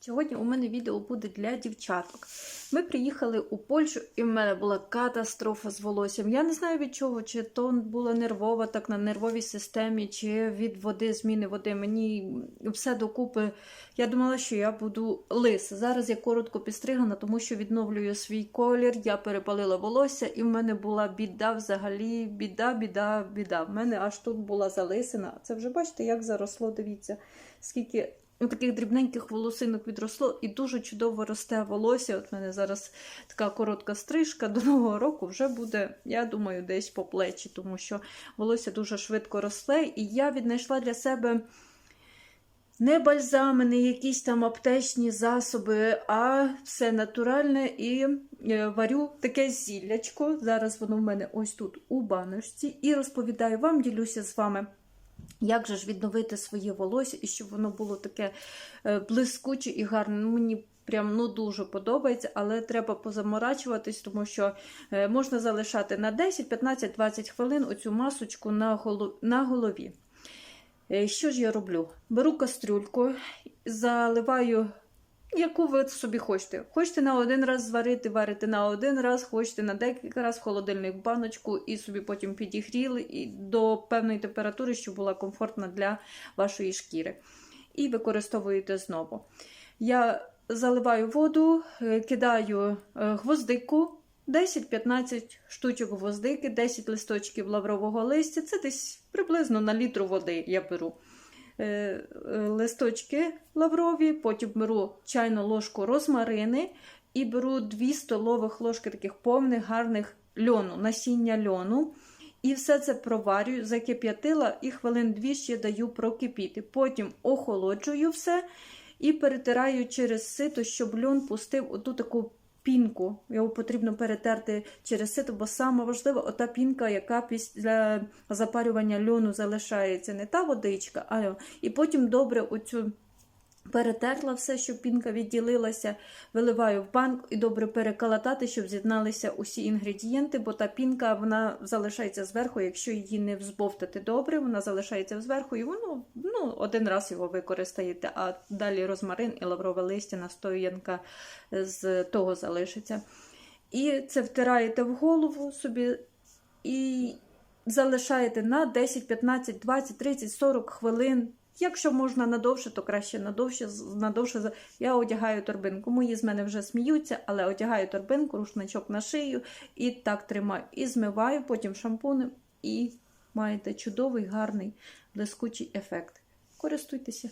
Сьогодні у мене відео буде для дівчаток. Ми приїхали у Польщу, і в мене була катастрофа з волоссям. Я не знаю від чого, чи то була нервова, так на нервовій системі, чи від води, зміни води. Мені все докупи. Я думала, що я буду лис. Зараз я коротко підстригана, тому що відновлюю свій колір. Я перепалила волосся, і в мене була біда взагалі. Біда, біда, біда. В мене аж тут була залисина. Це вже бачите, як заросло. Дивіться, скільки. Ну, таких дрібненьких волосинок відросло і дуже чудово росте волосся. От в мене зараз така коротка стрижка до нового року вже буде, я думаю, десь по плечі, тому що волосся дуже швидко росте. І я віднайшла для себе не бальзами, не якісь там аптечні засоби, а все натуральне і е, варю таке зіллячко. Зараз воно в мене ось тут у баночці. І розповідаю вам, ділюся з вами. Як же ж відновити своє волосся і щоб воно було таке е, блискуче і гарне? Ну, мені прям ну, дуже подобається, але треба позаморачуватись, тому що е, можна залишати на 10, 15, 20 хвилин оцю масочку на, голов... на голові. Е, Що ж я роблю? Беру кастрюльку, заливаю. Яку ви собі хочете. Хочете на один раз зварити, варите на один раз, хочете на декілька разів в холодильник в баночку і собі потім підігріли і до певної температури, щоб була комфортна для вашої шкіри. І використовуєте знову. Я заливаю воду, е, кидаю е, гвоздику, 10-15 штучок гвоздики, 10 листочків лаврового листя. Це десь приблизно на літру води я беру. Е, е, листочки лаврові, потім беру чайну ложку розмарини і беру 2 столових ложки таких повних гарних льону, насіння льону. І все це проварюю, закип'ятила і хвилин дві ще даю прокипіти. Потім охолоджую все і перетираю через сито, щоб льон пустив оту таку пінку. Його потрібно перетерти через сито, бо саме важливе ота пінка, яка після запарювання льону залишається. Не та водичка, а льон. І потім добре оцю перетерла все, щоб пінка відділилася, виливаю в банк і добре переколотати, щоб з'єдналися усі інгредієнти, бо та пінка вона залишається зверху, якщо її не взбовтати добре, вона залишається зверху, і воно ну, один раз його використаєте, а далі розмарин і лаврове листя, настоянка з того залишиться. І це втираєте в голову собі і залишаєте на 10, 15, 20, 30, 40 хвилин. Якщо можна надовше, то краще надовше. надовше. Я одягаю торбинку. Мої з мене вже сміються, але одягаю торбинку, рушничок на шию і так тримаю. І змиваю, потім шампунем, і маєте чудовий, гарний, блискучий ефект. Користуйтеся.